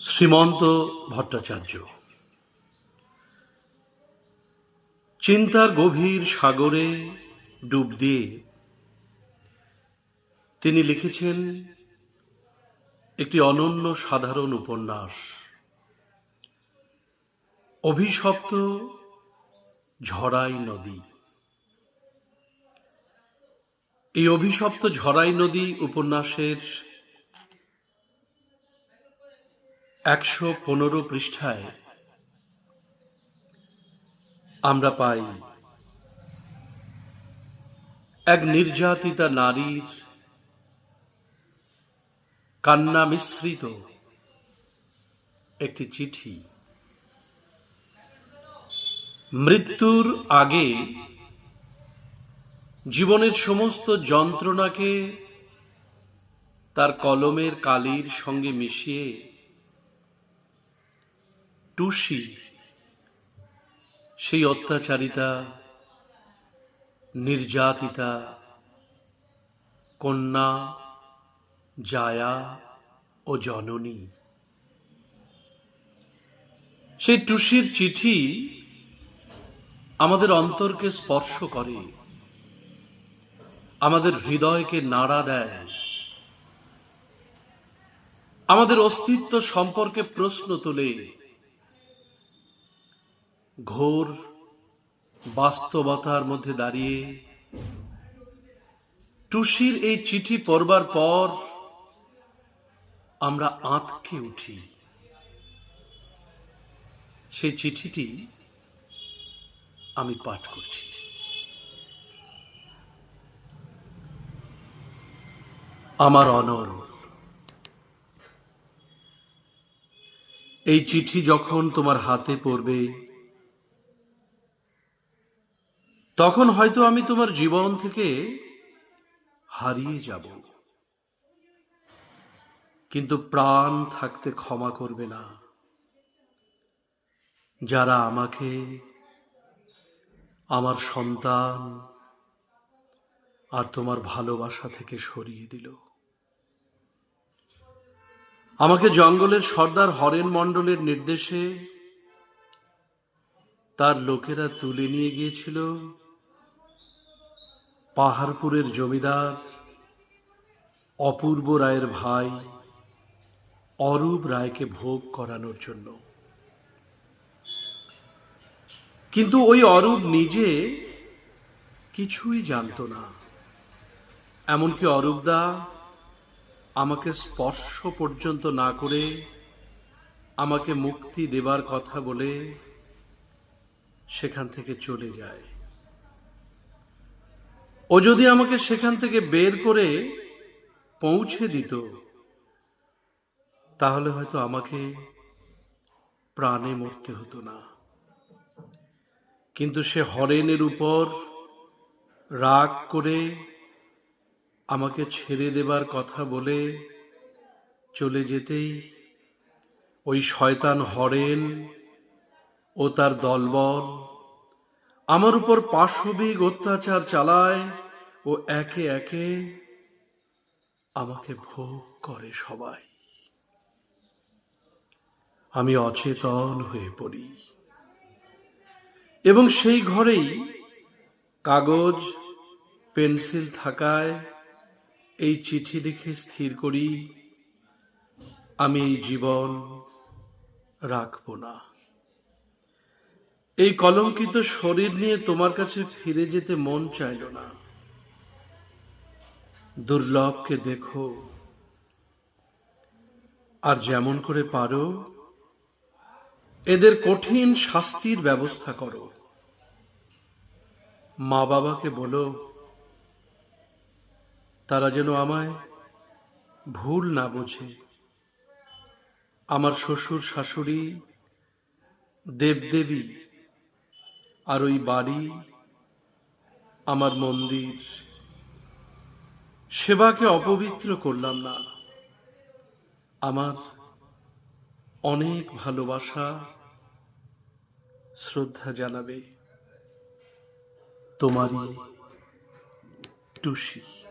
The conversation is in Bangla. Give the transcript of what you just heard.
শ্রীমন্ত ভট্টাচার্য। চিন্তার গভীর সাগরে ডুব দিয়ে তিনি লিখেছেন একটি অনন্য সাধারণ উপন্যাস। অভিশপ্ত ঝড়াই নদী। এই অভিশপ্ত ঝড়াই নদী উপন্যাসের একশো পনেরো পৃষ্ঠায় আমরা পাই এক নির্যাতিতা নারীর কান্না মিশ্রিত একটি চিঠি। মৃত্যুর আগে জীবনের সমস্ত যন্ত্রণাকে তার কলমের কালির সঙ্গে মিশিয়ে টুসি সেই অত্যাচারিতা, নির্যাতিতা, কন্যা, জায়া ও জননী। সেই টুসির চিঠি আমাদের অন্তরকে স্পর্শ করে, আমাদের হৃদয়কে নাড়া দেয়, আমাদের অস্তিত্ব সম্পর্কে প্রশ্ন তোলে ঘোর বাস্তবতার মধ্যে দাঁড়িয়ে টুসির এই চিঠি পড়বার পর আমরা আঁতকে উঠি। সেই চিঠিটি আমি পাঠ করছি। আমার অনর, এই চিঠি যখন তোমার হাতে পড়বে তখন হয়তো আমি তোমার জীবন থেকে হারিয়ে যাব। কিন্তু প্রাণ থাকতে ক্ষমা করবে না। যারা আমাকে, আমার সন্তান আর তোমার ভালোবাসা থেকে সরিয়ে দিল। আমাকে জঙ্গলের সর্দার হরেন মণ্ডলের নির্দেশে তার লোকেরা তুলে নিয়ে গিয়েছিল। পাহাড়পুরের জমিদার, অপূর্ব রায়ের ভাই, অরূপ রায়কে ভোগ করানোর জন্য। কিন্তু ওই অরূপ নিজে কিছুই জানত না। এমনকি অরূপদা আমাকে স্পর্শ পর্যন্ত না করে আমাকে মুক্তি দেবার কথা বলে সেখান থেকে চলে যায়। ও যদি আমাকে সেখান থেকে বের করে পৌঁছে দিত, তাহলে হয়তো আমাকে প্রাণে মরতে হতো না। কিন্তু সে হরেনের উপর রাগ করে আমাকে ছেড়ে দেবার কথা বলে চলে যেতেই ওই শয়তান হরেন ও তার দলবল আমার উপর পাশবিক অত্যাচার চালায় ও একে একে আমাকে ভোগ করে সবাই। আমি অচেতন হয়ে পড়ি। এবং সেই ঘরেই কাগজ, পেন্সিল থাকায় এই চিঠি লিখে স্থির করি, আমি এই জীবন রাখব না। এই কলঙ্কিত শরীর নিয়ে তোমার কাছে ফিরে যেতে মন চাইল না। দুর্লভকে দেখো। আর যেমন করে পারো, এদের কঠিন শাস্তির ব্যবস্থা করো। মা বাবাকে বলো, তারা যেন আমায় ভুল না বোঝে। আমার শ্বশুর শাশুড়ি দেবদেবী আর ওই বাড়ি, আমার মন্দির। সেবাকে অপবিত্র করলাম না। আমার অনেক ভালোবাসা শ্রদ্ধা জানাবে তোমারই টুসি।